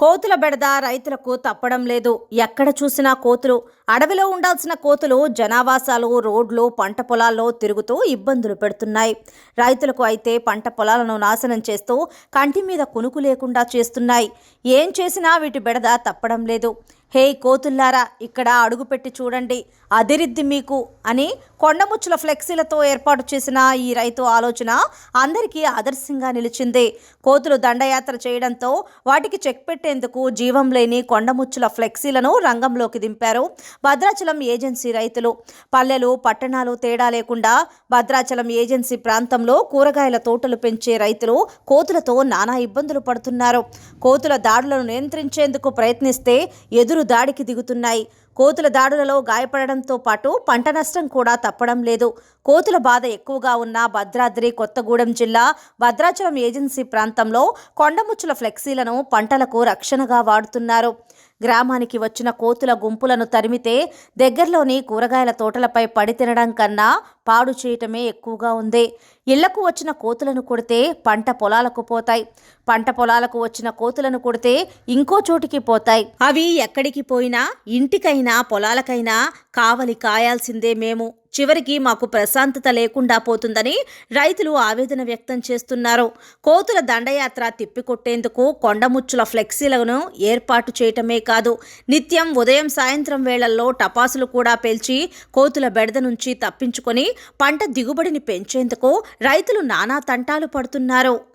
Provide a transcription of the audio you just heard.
కోతుల బెడద రైతులకు తప్పడం లేదు. ఎక్కడ చూసినా కోతులు అడవిలో ఉండాల్సిన కోతులు జనావాసాలు రోడ్లు పంట పొలాల్లో తిరుగుతూ ఇబ్బందులు పెడుతున్నాయి. రైతులకు అయితే పంట పొలాలను నాశనం చేస్తూ కంటి మీద కునుకు లేకుండా చేస్తున్నాయి. ఏం చేసినా వీటి బెడద తప్పడం లేదు. హే కోతుల్లారా ఇక్కడ అడుగుపెట్టి చూడండి. అదిరిద్ది మీకు అని కొండముచ్చుల ఫ్లెక్సీలతో ఏర్పాటు చేసిన ఈ రైతు ఆలోచన అందరికీ ఆదర్శంగా నిలిచింది. కోతులు దండయాత్ర చేయడంతో వాటికి చెక్ పెట్టేందుకు జీవం లేని కొండముచ్చుల ఫ్లెక్సీలను రంగంలోకి దింపారు భద్రాచలం ఏజెన్సీ రైతులు. పల్లెలు పట్టణాలు తేడా లేకుండా భద్రాచలం ఏజెన్సీ ప్రాంతంలో కూరగాయల తోటలు పెంచే రైతులు కోతులతో నానా ఇబ్బందులు పడుతున్నారు. కోతుల దాడులను నియంత్రించేందుకు ప్రయత్నిస్తే ఎదురు దాడికి దిగుతున్నాయి. కోతుల దాడులలో గాయపడడంతో పాటు పంట నష్టం కూడా తప్పడం లేదు. కోతుల బాధ ఎక్కువగా ఉన్న భద్రాద్రి కొత్తగూడెం జిల్లా భద్రాచలం ఏజెన్సీ ప్రాంతంలో కొండముచ్చుల ఫ్లెక్సీలను పంటలకు రక్షణగా వాడుతున్నారు. గ్రామానికి వచ్చిన కోతుల గుంపులను తరిమితే దగ్గరలోని కూరగాయల తోటలపై పడి తినడం కన్నా పాడు చేయటమే ఎక్కువగా ఉంది. ఇళ్ళకు వచ్చిన కోతులను కొడితే పంట పొలాలకు పోతాయి. పంట పొలాలకు వచ్చిన కోతులను కొడితే ఇంకో చోటికి పోతాయి. అవి ఎక్కడికి పోయినా ఇంటికైనా పొలాలకైనా కావలి కాయాల్సిందే మేము. చివరికి మాకు ప్రశాంతత లేకుండా పోతుందని రైతులు ఆవేదన వ్యక్తం చేస్తున్నారు. కోతుల దండయాత్ర తిప్పికొట్టేందుకు కొండముచ్చుల ఫ్లెక్సీలను ఏర్పాటు చేయటమే కాదు నిత్యం ఉదయం సాయంత్రం వేళల్లో టపాసులు కూడా పేల్చి కోతుల బెడద నుంచి తప్పించుకొని పంట దిగుబడిని పెంచేందుకు రైతులు నానా తంటాలు పడుతున్నారు.